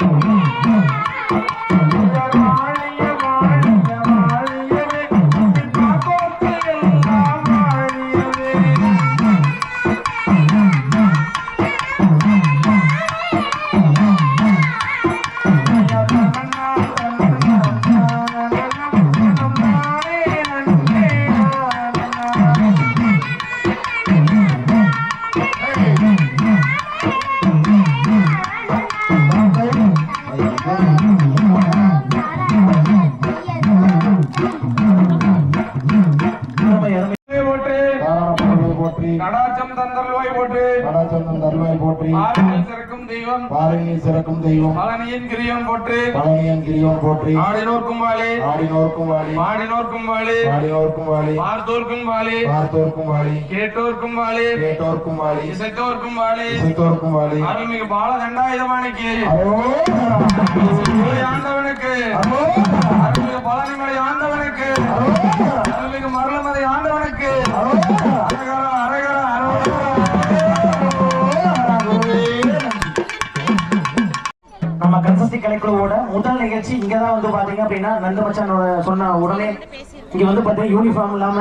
Oh, போற்றி. கடாச்சம் தருவாய் போற்றி. ஆறுதல் சிறக்கும் தெய்வம். பாறையில் சிறக்கும் தெய்வம். பழனியின் கிரியம் போட்டு பழனியன் கிரியோன் போற்றி. ஆடினோர்க்கும் வாழி. ஆடினோர்க்கும் வாழி. மாடினோர்க்கும் வாழி. ஆடினோர்க்கும் வாழி. பார்த்தோர்க்கும் வாழி. பார்த்தோர்க்கும் வாழி. கேட்டோர்க்கும் வாழி. கேட்டோர்க்கும் வாழி. இசைத்தோர்க்கும் வாழி. இசைத்தோர்க்கும் வாழி. அருள்மிகு பால தண்டாயுதமானிக்கு அரோகரா. ஆண்டவனுக்கு அரோகரா. அருள்மிகு பழனிமலை ஆண்டவனுக்கு. அரோகரா. அருள்மிகு மருளமலை ஆண்டவனுக்கு. அரோகரா. நம்ம கலைக்குழுவோட முதல் நிகழ்ச்சி இங்க தான் வந்து பாத்தீங்க அப்படின்னா நந்து மச்சானோட சொன்ன உடனே இங்க வந்து பாத்தீங்கன்னா யூனிஃபார்ம் இல்லாம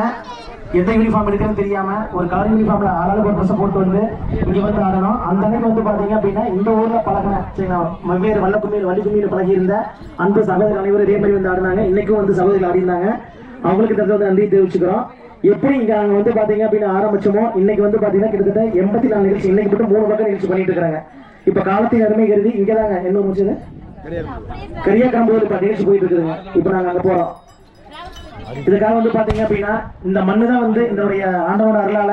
எந்த யூனிஃபார்ம் இருக்குன்னு தெரியாம ஒரு கலர் யூனிஃபார்ம்ல ஆளாளுக்கு ஒரு ட்ரெஸ் போட்டு வந்து இங்க வந்து ஆடணும். அந்த அன்னைக்கு வந்து பாத்தீங்க அப்படின்னா இந்த ஊர்ல பழகின சரிங்களா? வெவ்வேறு வல்ல கும்மியில் வள்ளி கும்மியில் பழகி இருந்த அன்பு சகோதரர் அனைவரும் இதே மாதிரி வந்து ஆடினாங்க. இன்னைக்கும் வந்து சகோதரர் ஆடினாங்க அவங்களுக்கு இந்த வந்து நன்றி தெரிவிச்சுக்கிறோம். எப்படி இங்க நாங்க வந்து பாத்தீங்க அப்படின்னு ஆரம்பிச்சோமோ இன்னைக்கு வந்து பாத்தீங்கன்னா கிட்டத்தட்ட எண்பத்தி நாலு நிகழ்ச்சி இன்னைக்கு மட்டும் மூணு பக்கம் நிகழ்ச்சி பண்ணிட்டு இருக்காங்க இப்ப காலத்தின் அருமை கருதி இங்கதாங்க. என்ன முடிச்சது கரியாக்கம்பூர் இப்ப பார்த்தீங்கன்னா போயிட்டு இருக்குதுங்க இப்போ நாங்கள் அங்கே போகிறோம் இதுக்காக வந்து பார்த்தீங்க அப்படின்னா இந்த மண்ணு தான் வந்து இதனுடைய ஆண்டவனோட அருளால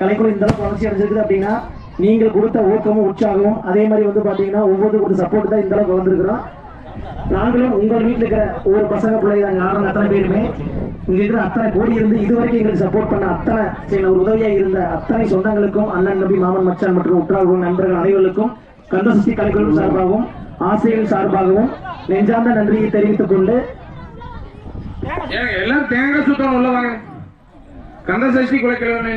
கலைக்குழு இந்த அளவுக்கு வளர்ச்சி அடைஞ்சிருக்குது அப்படின்னா நீங்கள் கொடுத்த ஊக்கமும் உற்சாகமும் அதே மாதிரி வந்து பார்த்தீங்கன்னா ஒவ்வொரு ஒரு சப்போர்ட் தான் இந்த அளவுக்கு வந்திருக்கிறோம் நாங்களும் உங்கள் வீட்டில் இருக்கிற ஒவ்வொரு பசங்க பிள்ளைங்க நாங்கள் ஆடுற அத்தனை பேருமே இங்கே இருக்கிற அத்தனை கோடி இருந்து இதுவரைக்கும் எங்களுக்கு சப்போர்ட் பண்ண அத்தனை சரி ஒரு உதவியாக இருந்த அத்தனை சொந்தங்களுக்கும் அண்ணன் நம்பி மாமன் மச்சான் மற்றும் உற்றார்கள் நண்பர்கள் அனைவருக்கும் கந்தசக்தி கலைக்குழு சார்பாகவும் ஆசிரியர்கள் சார்பாகவும் நெஞ்சார்ந்த நன்றியை தெரிவித்துக் கொண்டு எல்லாம் தேங்காய் சுத்தம் உள்ளவாங்க கந்த சஷ்டி குலைக்கிழமை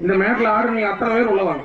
இந்த மேட்டில் ஆறு நீங்க அத்தனை பேர் உள்ளவாங்க.